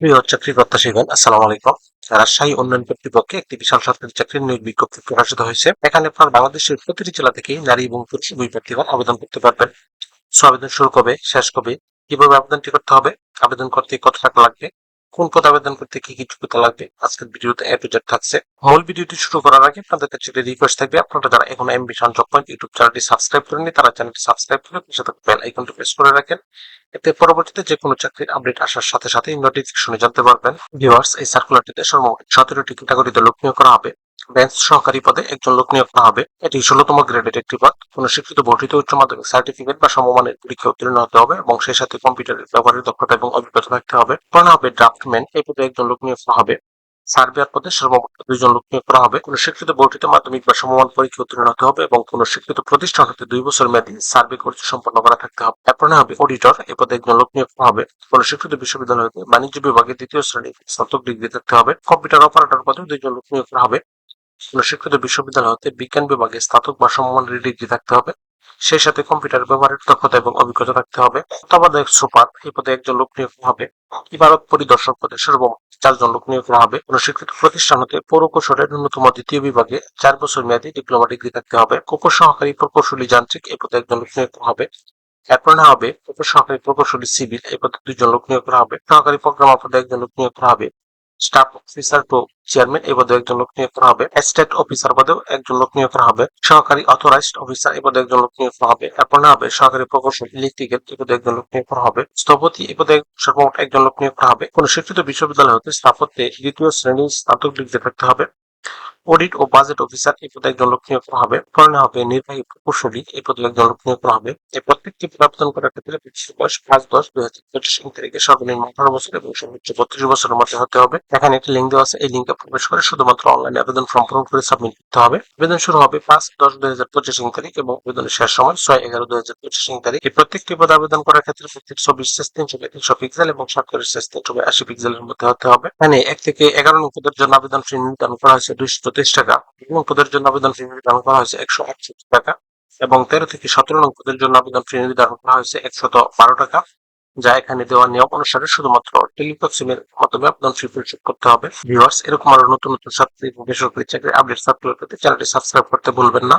প্রিয় চাকরি প্রত্যাশীগণ, আসসালামু আলাইকুম। রাজশাহী উন্নয়ন কর্তৃপক্ষে একটি বিশাল সরকারি চাকরির নিয়োগ বিজ্ঞপ্তি প্রকাশিত হয়েছে, এখানে আপনার বাংলাদেশের প্রতিটি জেলা থেকে নারী এবং পুরুষ দুই প্রার্থীগণ আবেদন করতে পারবেন। আবেদন শুরু কবে, শেষ কবে, কীভাবে আবেদনটি করতে হবে, আবেদন করতে কত টাকা লাগবে কোন পদ আবেদন করতে কি কি যোগ্যতা লাগবে? আজকের ভিডিওতে এ টু থাকছে। মূল ভিডিওটি শুরু করার আগে আপনাদের কাছে একটি রিকোয়েস্ট থাকবে। আপনারা যারা এখন এমবি সংযোগ পয়েন্ট ইউটিউব চ্যানেলটি সাবস্ক্রাইব করেননি, তারা চ্যানেলটি সাবস্ক্রাইব করে সাথে বেল আইকনটি প্রেস করে রাখেন। এতে পরবর্তীতে যে কোনো চাকরির আপডেট আসার সাথে সাথে নোটিফিকেশনে জানতে পারবেন। ভিউয়ার্স এই সার্কুলারটিতে সর্বমোট সতেরোটি ক্যাটাগরিতে লোক করা হবে। বেঞ্চ সহকারী পদে একজন লোক নিয়োগ করা হবে। এটি ষোলতম গ্রেডের একটি পদ। কোন শিক্ষিত, বর্ধিত, উচ্চ মাধ্যমিক সার্টিফিকেট বা সমমানের পরীক্ষা উত্তীর্ণ হতে হবে এবং সেই সাথে কম্পিউটারের ব্যবহারের দক্ষতা এবং অভিজ্ঞতা থাকতে হবে। করা হবে ড্রাফটম্যান এই পদে একজন লোক নিয়োগ হবে। সার্ভেয়ার পদে সর্বমোট দুইজন লোক নিয়োগ করা হবে। কোন শিক্ষিত, বর্ধিত, মাধ্যমিক বা সমমান পরীক্ষা উত্তীর্ণ হতে হবে এবং কোন শিক্ষিত প্রতিষ্ঠান হতে দুই বছর মেয়াদী সার্ভে কোর্স সম্পন্ন করা থাকতে হবে। এরপর হবে অডিটর এ পদে একজন লোক নিয়োগ করা হবে। কোন শিক্ষিত বিশ্ববিদ্যালয় বাণিজ্য বিভাগে দ্বিতীয় শ্রেণি স্নাতক ডিগ্রি থাকতে হবে। কম্পিউটার অপারেটর পদে দুইজন লোক নিয়োগ করা হবে। কোন শিক্ষিত বিশ্ববিদ্যালয় হতে বিজ্ঞান বিভাগে স্নাতক বা সমমানের ডিগ্রি থাকতে হবে। সেই সাথে কম্পিউটার ব্যবহারের দক্ষতা এবং অভিজ্ঞতা থাকতে হবে। তত্ত্বাবধায়ক সুপার, এই পদে একজন লোক নিয়োগ হবে। ইবারত পরিদর্শক পদে সর্বমোট চারজন লোক নিয়োগ করা হবে। কোন স্বীকৃত প্রতিষ্ঠান হতে পৌরকৌশলের ন্যূনতম দ্বিতীয় বিভাগে চার বছর মেয়াদী ডিপ্লোমা ডিগ্রি থাকতে হবে। কোকো সহকারী প্রকৌশলী যান্ত্রিক, এই পদে একজন লোক নিয়োগ হবে। এরপর না হবে উপসহকারী প্রকৌশলী সিভিল, এই পদে দুজন লোক নিয়োগ করা হবে। সহকারী প্রোগ্রামার পদে একজন লোক নিয়োগ করা হবে। স্টাফ অফিসার টু চেয়ারম্যান এই পদে একজন লোক নিয়োগ করা হবে। স্টেট অফিসার পদেও একজন লোক নিয়োগ করা হবে। সহকারী অথরাইজড অফিসার এই পদে একজন লোক নিয়োগ করা হবে। এরপর না হবে সহকারী প্রকৌশল ইলেকট্রিক্যাল এই পদে একজন লোক নিয়োগ করা হবে। স্থপতি, এ পদে সর্বমোট একজন লোক নিয়োগ করা হবে। কোন শিক্ষিত বিশ্ববিদ্যালয় হতে স্থাপত্যে দ্বিতীয় শ্রেণির স্নাতক ডিগ্রি থাকতে হবে। অডিট ও বাজেট অফিসার এই পদে একজন লোক নিয়োগ করা হবে। পরে হবে, নির্বাহী প্রকৌশলী এই পদে একজন লোক নিয়োগ করা হবে। এই প্রত্যেকটি পদ আবেদন করার ক্ষেত্রে প্রার্থীর বয়স পাঁচ দশ দুই হাজার পঁচিশ তারিখে সর্বনিম্ন আঠারো বছর এবং সর্বোচ্চ বত্রিশ বছরের মধ্যে হতে হবে। এখানে একটি লিঙ্ক দেওয়া আছে। এই লিঙ্কে প্রবেশ করে শুধুমাত্র অনলাইনে আবেদন ফর্ম পূরণ করে সাবমিট করতে হবে। আবেদন শুরু হবে পাঁচ দশ দুই হাজার পঁচিশ তারিখ এবং আবেদনের শেষ সময় ছয় এগারো দুই হাজার পঁচিশ তারিখ। এই প্রত্যেকটি পদ আবেদন করার ক্ষেত্রে প্রত্যেক ছবি শেষ তিনশো তিনশো পিক্সেল এবং স্বাক্ষরের শেষ তিনশো আশি পিক্সেলের মধ্যে হতে হবে। এখানে এক থেকে এগারো নং জন্য আবেদন ফি নির্ধারণ করা হয়েছে দুইশো তেইশ টাকা। এবং পদের জন্য আবেদন ফি নির্ধারণ করা হয়েছে একশো আটষট্টি টাকা এবং তেরো থেকে সতেরো নং পদের জন্য আবেদন ফি নির্ধারণ করা হয়েছে একশত বারো টাকা, যা এখানে দেওয়া নিয়ম অনুসারে শুধুমাত্র টেলিটক মাধ্যমে আবেদন ফি পরিশোধ করতে হবে। ভিউয়ার্স এরকম আরও নতুন নতুন ছাত্রী বেসরকারি চাকরির আপডেট সার্কুলার পেতে চ্যানেলটি সাবস্ক্রাইব করতে ভুলবেন না।